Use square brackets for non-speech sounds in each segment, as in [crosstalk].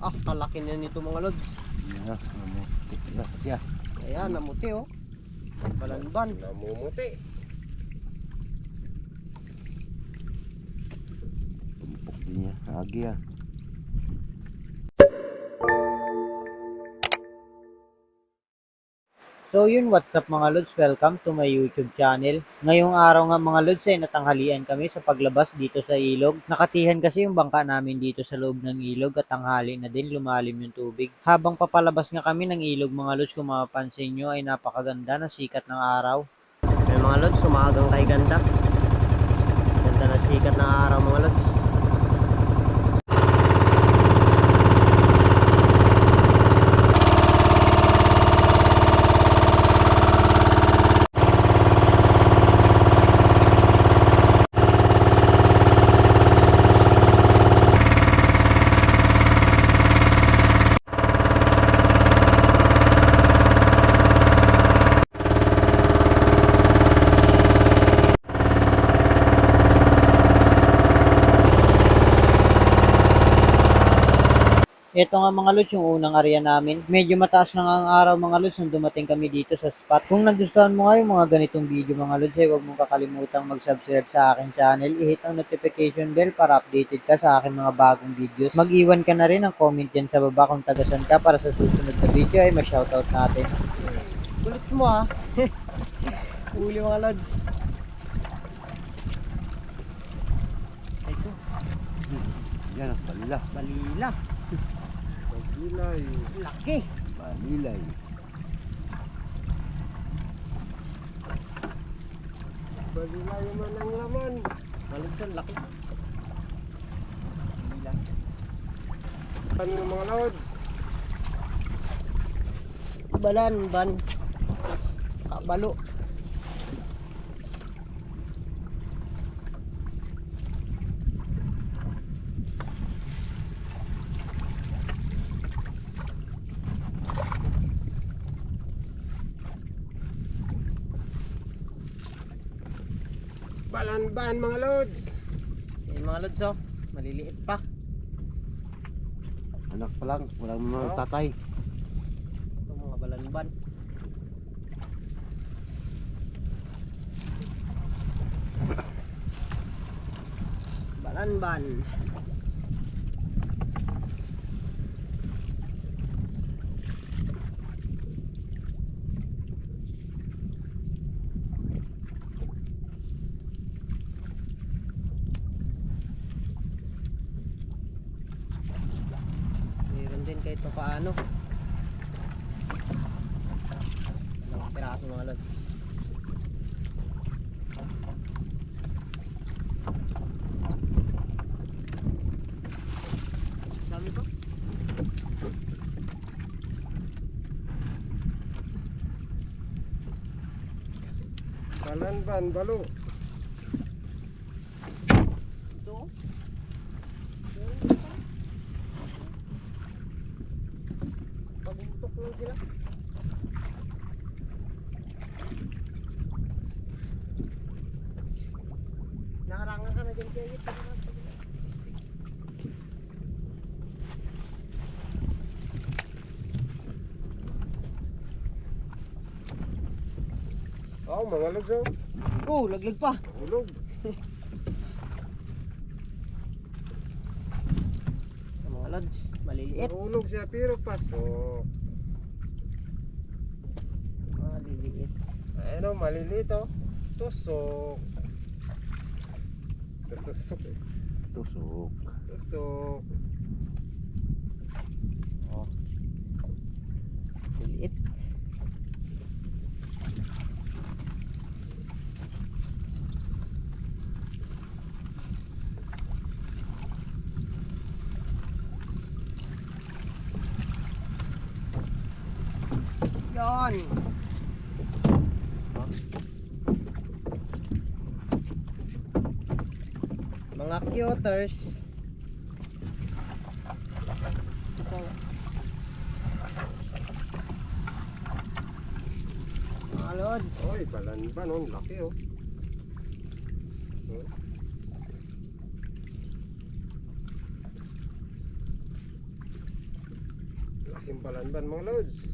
Ah, kalaki na nito mga lods. Yan, namutik na siya. Ayan, namuti oh. Balanban. Namumuti. Tumpok din niya. Agi ah. So yun, what's up mga Lods? Welcome to my YouTube channel. Ngayong araw nga mga Lods ay natanghalian kami sa paglabas dito sa ilog. Nakatihan kasi yung bangka namin dito sa loob ng ilog at tanghali na din lumalim yung tubig. Habang papalabas nga kami ng ilog mga Lods, kung mapapansin nyo ay napakaganda ng sikat ng araw. May mga lods, sumagang kay ganda. Ganda na sikat na araw mga lods. Ito nga mga Lods, yung unang area namin. Medyo mataas na nga ang araw mga Lods nung dumating kami dito sa spot. Kung nagustuhan mo nga yung mga ganitong video mga Lods, ay huwag mong kakalimutang mag-subscribe sa akin channel. I-hit ang notification bell para updated ka sa akin mga bagong videos. Mag-iwan ka na rin ng comment dyan sa baba kung tagasan ka para sa susunod na video ay ma-shoutout natin. Kulit mo ah. [laughs] Uli mga lods. Ito, Yan ang balila. balila. [laughs] Pagilay. Laki. Balilay. Pagilay man ang laman. Malog dyan, laki. Balila. Ano ng mga lods? Balanban. Kabalo. Balanban mga lods. Yung mga lods oh, maliliit pa. Anak pa lang. Walang mga Oh. tatay. Ito mga balanban. [coughs] Balanban. Meron din kahit pa paano. Dalawang piraso mga lods. Dami pa. Balanban, balo. Ito. oh. Pagumtok lang sila. Nakarangan ka na dyan, Kevin. Oh, mga lods oh. Oh, laglag pa. Hulog. Ang mga lods, maliliit. Hulog siya pero paso. Maliliit. Ayan maliliit oh. Tusok. Tusok. Tusok. Tusok. Oh. Maliliit. Yan. Mga cutters. Ito. Mga lods. Oy, balanban oh. Laki oh. Oh. Laking balanban mga lods.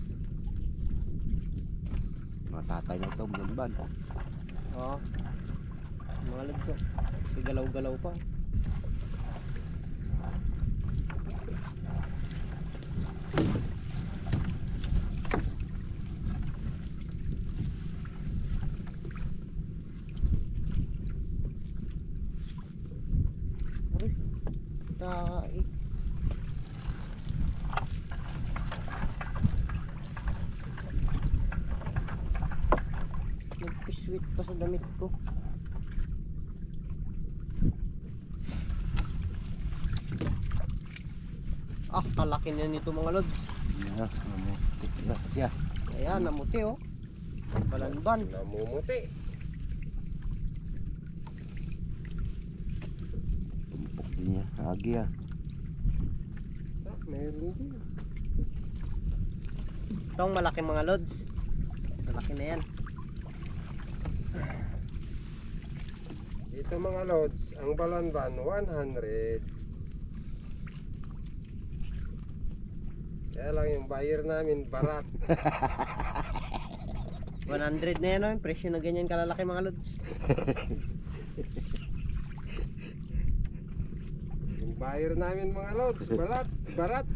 Mga tatay na ito, bulan Oo. Mga lods oh. Galaw-galaw pa. Tae. Nagpiswit pa sa damit ko. Ah, kalaki na nito mga lods. Yeah, namutik na siya. Ayan, namuti oh. Balanban. Namumuti. Tumpok din niya. Agi ah. Ah, meron din. Itong malaking mga lods. Malaki na yan. Dito mga lods, ang balanban 100. Kaya lang yung buyer namin barat. [laughs] 100 na yan oh, yung presyo na ganyan kalalaki mga lods. [laughs] Yung buyer namin mga lods, barat, barat.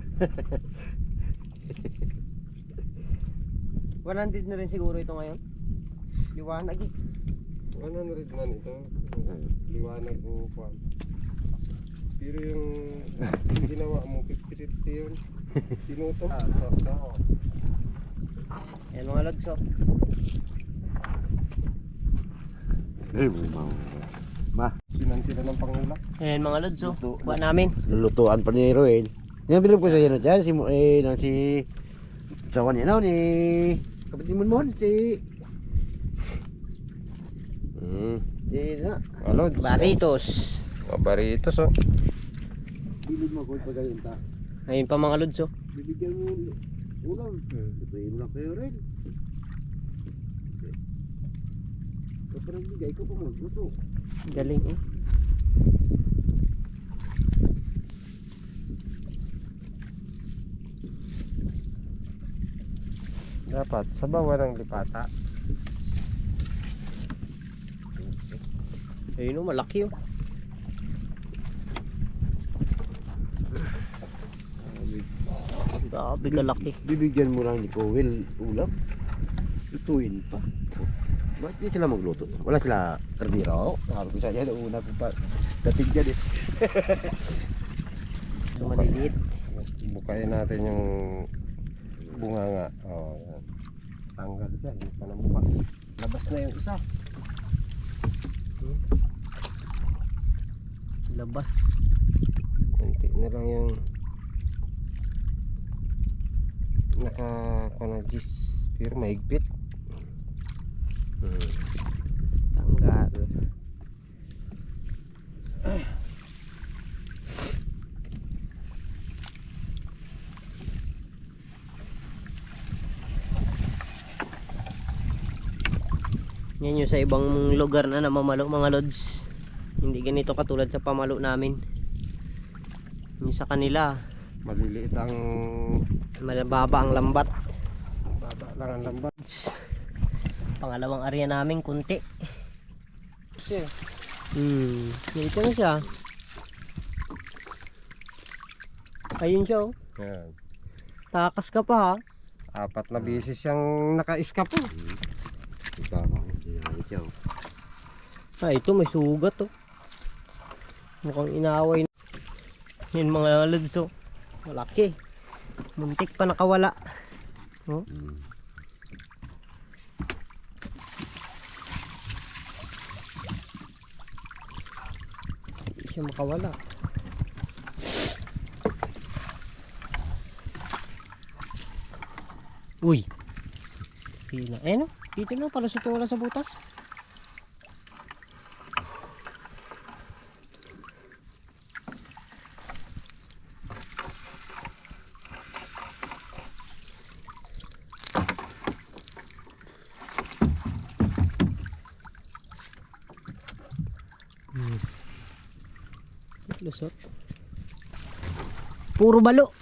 100 na rin siguro ito ngayon. Liwanag eh. 100 man ito. Liwanag o kwan. Pero yung ginawa mo 50-50 yun. Tinuto. Ah, tosto. Ayan mga lods oh. Mga ma, Sinan sila ng pangulak. Ayan mga lods oh. Luto. Kuha namin. lulutuan pa ni Ruel. Yan bilog ko sa iyo na dyan, si, eh, nang si, sawan niya na, ni, kapatid mo mo, si, Hmm. si, na, Mga lods. Baritos. Mga baritos oh. bilog mo ko pag ganyan ta. Ayun pa mga lods oh. Bibigyan mo ulam. Hmm. Sabihin mo lang kayo rin. Kapag nagbigay ko pa magluto. Galing eh. Dapat sa bawa ng lipata. Ayun oh, malaki oh. Grabe kalaki. Bibigyan mo lang ni Kowil ulam. Lutuin pa. Ba't di sila magluto? Wala sila kardiro. Sabi ko sa inyo, una ko pa dating dyan eh. [laughs] Ito maliliit. Bukayin natin yung bunganga. Oh, yan. Tanggal siya, hindi pa nabuka. Labas na yung isa. Labas. Kunti na lang yung naka kanajis pero mahigpit. Hmm. Tanggal. Yan yung sa ibang lugar na namamalo mga lods. Hindi ganito katulad sa pamalo namin. Yung sa kanila, Maliliit ang malababa ang lambat. baba lang ang lambat. Pangalawang area namin, kunti. Siya. Hmm, dito na siya. Ayun siya oh. Yan. Takas ka pa ha. Apat na beses siyang naka-escape po. Tama ko. Hindi siya. Ah, ito may sugat oh. Mukhang inaway. Yan mga lods oh. Malaki. Muntik pa nakawala. Oh. Hmm. Siya makawala. Uy. Sina. Eh no? Dito na pala sa wala sa butas. Lusot. Puro balo.